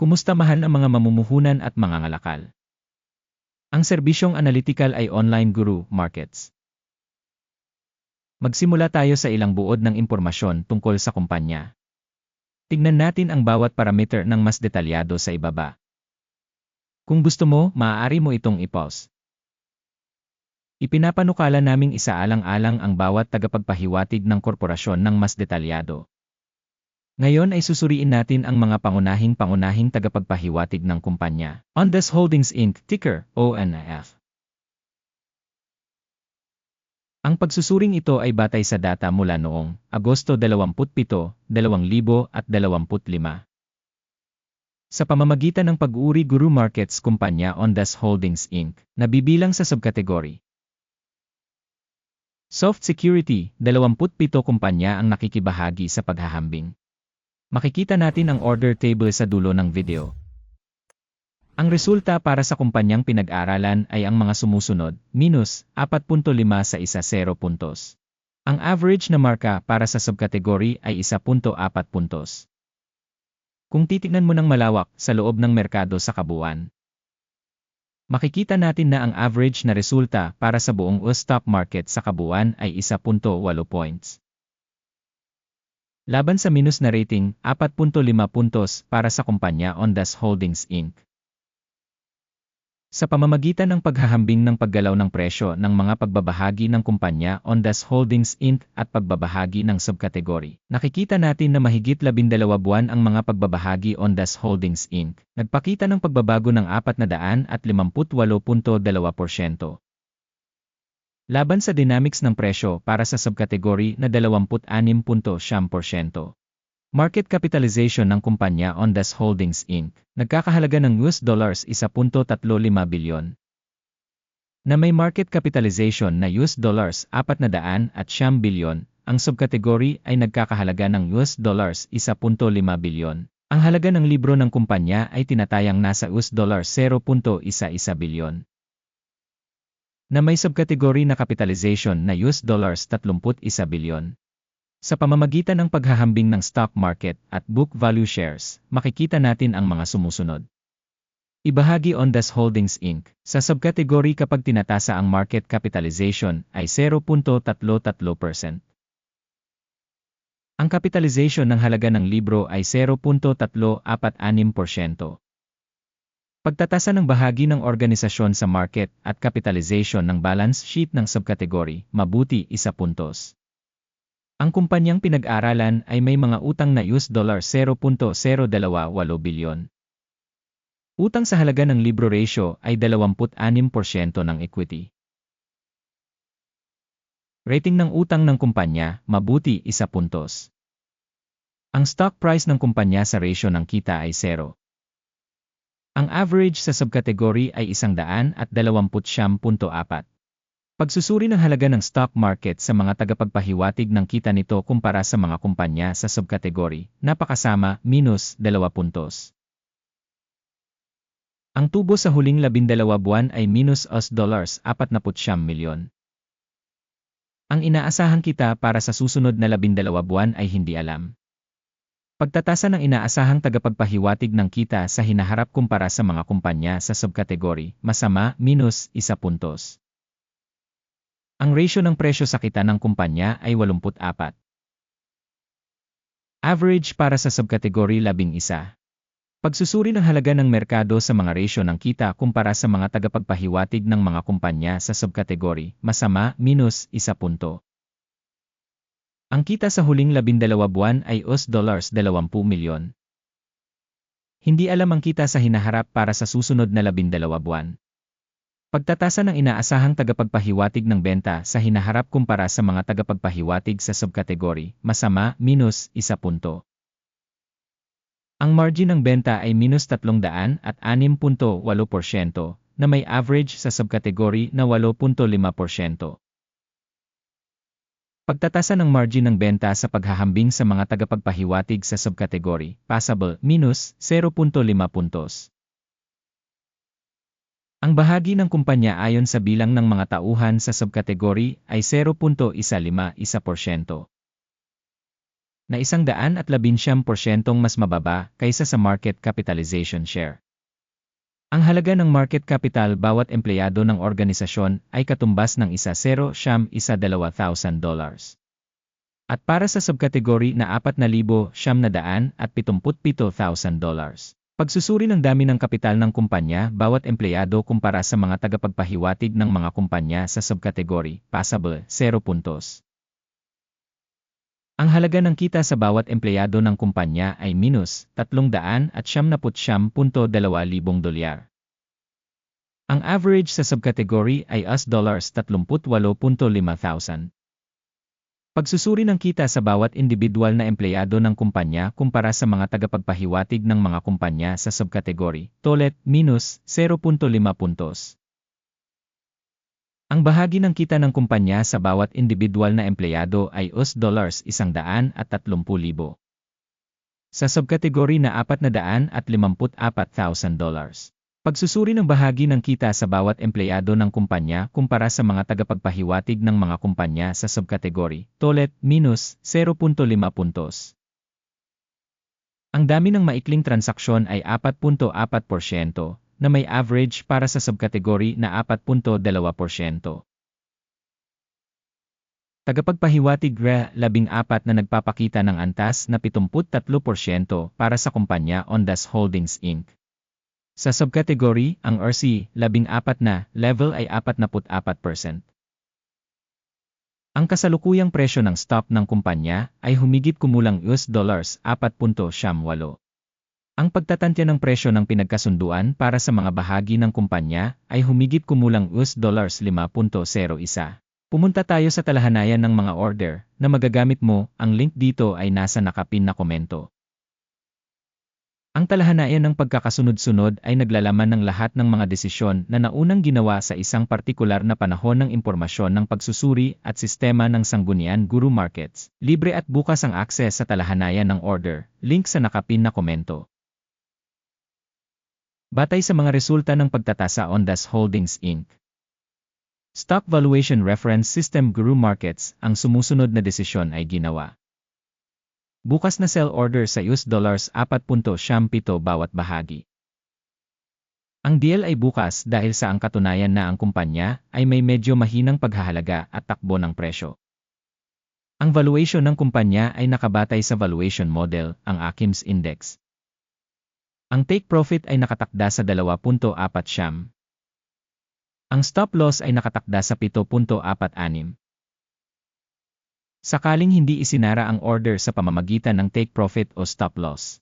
Kumusta mahal ang mga mamumuhunan at mga ngalakal? Ang serbisyong analytical ay Online Guru Markets. Magsimula tayo sa ilang buod ng impormasyon tungkol sa kumpanya. Tignan natin ang bawat parameter ng mas detalyado sa ibaba. Kung gusto mo, maaari mo itong i-pause. Ipinapanukala naming isaalang-alang ang bawat tagapagpahiwatig ng korporasyon ng mas detalyado. Ngayon ay susuriin natin ang mga pangunahing-pangunahing tagapagpahiwatig ng kumpanya. Ondas Holdings Inc. ticker ONF. Ang pagsusuring ito ay batay sa data mula noong Agosto 27, 2025. Sa pamamagitan ng pag-uri Guru Markets Kumpanya Ondas Holdings Inc. nabibilang sa subkategory. Soft Security, 27 kumpanya ang nakikibahagi sa paghahambing. Makikita natin ang order table sa dulo ng video. Ang resulta para sa kumpanyang pinag-aralan ay ang mga sumusunod, minus 4.5 sa isa 0 puntos. Ang average na marka para sa subkategory ay 1.4 puntos. Kung titignan mo ng malawak sa loob ng merkado sa kabuuan, makikita natin na ang average na resulta para sa buong US stock market sa kabuuan ay 1.8 points. Laban sa minus na rating, 4.5 puntos para sa kumpanya Ondas Holdings Inc. Sa pamamagitan ng paghahambing ng paggalaw ng presyo ng mga pagbabahagi ng kumpanya Ondas Holdings Inc. at pagbabahagi ng subkategory, nakikita natin na mahigit 12 buwan ang mga pagbabahagi Ondas Holdings Inc. nagpakita ng pagbabago ng 458.2%. Laban sa dynamics ng presyo para sa subkategory na 26.7%. Market capitalization ng kumpanya Ondas Holdings Inc. nagkakahalaga ng US dollars 1.35 bilyon. Na may market capitalization na US dollars 400 at siyam bilyon, ang subkategory ay nagkakahalaga ng US dollars 1.5 bilyon. Ang halaga ng libro ng kumpanya ay tinatayang nasa US dollars 0.11 bilyon na may subkategory na capitalization na US dollars 31 bilyon. Sa pamamagitan ng paghahambing ng stock market at book value shares, makikita natin ang mga sumusunod. Ibahagi Ondas Holdings Inc. sa subkategory kapag tinatasa ang market capitalization ay 0.33%. Ang capitalization ng halaga ng libro ay 0.346%. Pagtatasa ng bahagi ng organisasyon sa market at capitalization ng balance sheet ng subkategory, mabuti isa puntos. Ang kumpanyang pinag-aralan ay may mga utang na US dollar 0.028 bilyon. Utang sa halaga ng libro ratio ay 26% ng equity. Rating ng utang ng kumpanya, mabuti isa puntos. Ang stock price ng kumpanya sa ratio ng kita ay 0. Ang average sa subkategory ay 129.4. Pagsusuri ng halaga ng stock market sa mga tagapagpahiwatig ng kita nito kumpara sa mga kumpanya sa subkategory, napakasama, minus 2 puntos. Ang tubo sa huling 12 buwan ay minus US dollars 49 milyon. Ang inaasahan kita para sa susunod na 12 buwan ay hindi alam. Pagtatasa ng inaasahang tagapagpahiwatig ng kita sa hinaharap kumpara sa mga kumpanya sa subkategory, masama, minus, isa puntos. Ang ratio ng presyo sa kita ng kumpanya ay 84. Average para sa subkategory 11. Pagsusuri ng halaga ng merkado sa mga ratio ng kita kumpara sa mga tagapagpahiwatig ng mga kumpanya sa subkategory, masama, minus, isa punto. Ang kita sa huling 12 buwan ay US dollars 20 milyon. Hindi alam ang kita sa hinaharap para sa susunod na 12 buwan. Pagtatasa ng inaasahang tagapagpahiwatig ng benta sa hinaharap kumpara sa mga tagapagpahiwatig sa subkategory, masama, minus, isa punto. Ang margin ng benta ay minus 300 at 6.8% na may average sa subkategory na 8.5%. Pagtatasa ng margin ng benta sa paghahambing sa mga tagapagpahiwatig sa subkategory, passable, minus 0.5 puntos. Ang bahagi ng kumpanya ayon sa bilang ng mga tauhan sa subkategory ay 0.151%. na isang daan at labinsyam porsyentong mas mababa kaysa sa market capitalization share. Ang halaga ng market capital bawat empleyado ng organisasyon ay katumbas ng isa 0 siyam isa dalawa thousand dollars. At para sa subkategory na 4,000 siyam na daan at 77,000 dollars. Pagsusuri ng dami ng kapital ng kumpanya bawat empleyado kumpara sa mga tagapagpahiwatig ng mga kumpanya sa subkategory, passable, 0 puntos. Ang halaga ng kita sa bawat empleyado ng kumpanya ay minus 300 at 79.2,000 dolyar. Ang average sa subkategory ay US dollars 38.5,000. Pagsusuri ng kita sa bawat individual na empleyado ng kumpanya kumpara sa mga tagapagpahiwatig ng mga kumpanya sa subkategory, tolet, minus 0.5 puntos. Ang bahagi ng kita ng kumpanya sa bawat individual na empleyado ay US dollars 130,000. Sa subkategory na 454,000 dollars. Pagsusuri ng bahagi ng kita sa bawat empleyado ng kumpanya kumpara sa mga tagapagpahiwatig ng mga kumpanya sa subkategory, tolet, minus 0.5 puntos. Ang dami ng maikling transaksyon ay 4.4% na may average para sa subkategory na 4.2%. Tagapagpahiwatig RE 14 na nagpapakita ng antas na 73% para sa kumpanya Ondas Holdings Inc. Sa subkategory, ang RC, 14 na, level ay 44%. Ang kasalukuyang presyo ng stock ng kumpanya ay humigit kumulang US dollars 4.8. Ang pagtatantya ng presyo ng pinagkasunduan para sa mga bahagi ng kumpanya ay humigit kumulang US dollars 5.01. Pumunta tayo sa talahanayan ng mga order na magagamit mo, ang link dito ay nasa nakapin na komento. Ang talahanayan ng pagkakasunod-sunod ay naglalaman ng lahat ng mga desisyon na naunang ginawa sa isang partikular na panahon ng impormasyon ng pagsusuri at sistema ng sanggunian Guru Markets. Libre at bukas ang akses sa talahanayan ng order. Link sa nakapin na komento. Batay sa mga resulta ng pagtatasa Ondas Holdings Inc. Stock Valuation Reference System Guru Markets, ang sumusunod na desisyon ay ginawa. Bukas na sell order sa US dollars 4.7 bawat bahagi. Ang deal ay bukas dahil sa ang katunayan na ang kumpanya ay may medyo mahinang paghahalaga at takbo ng presyo. Ang valuation ng kumpanya ay nakabatay sa valuation model, ang Akim's Index. Ang take profit ay nakatakda sa 2.4 siyam. Ang stop loss ay nakatakda sa 7.46. Sakaling hindi isinara ang order sa pamamagitan ng take profit o stop loss.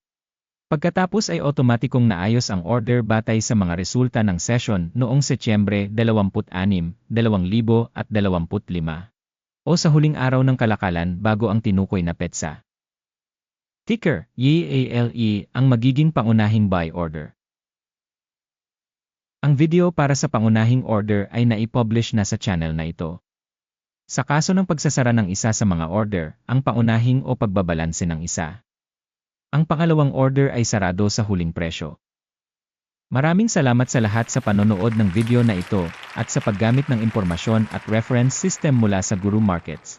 Pagkatapos ay otomatikong naayos ang order batay sa mga resulta ng session noong Setyembre 26, 2025 o sa huling araw ng kalakalan bago ang tinukoy na petsa. Ticker, YALE, ang magiging pangunahing buy order. Ang video para sa pangunahing order ay naipublish na sa channel na ito. Sa kaso ng pagsasara ng isa sa mga order, ang paunahing o pagbabalanse ng isa. Ang pangalawang order ay sarado sa huling presyo. Maraming salamat sa lahat sa panonood ng video na ito at sa paggamit ng impormasyon at reference system mula sa Guru Markets.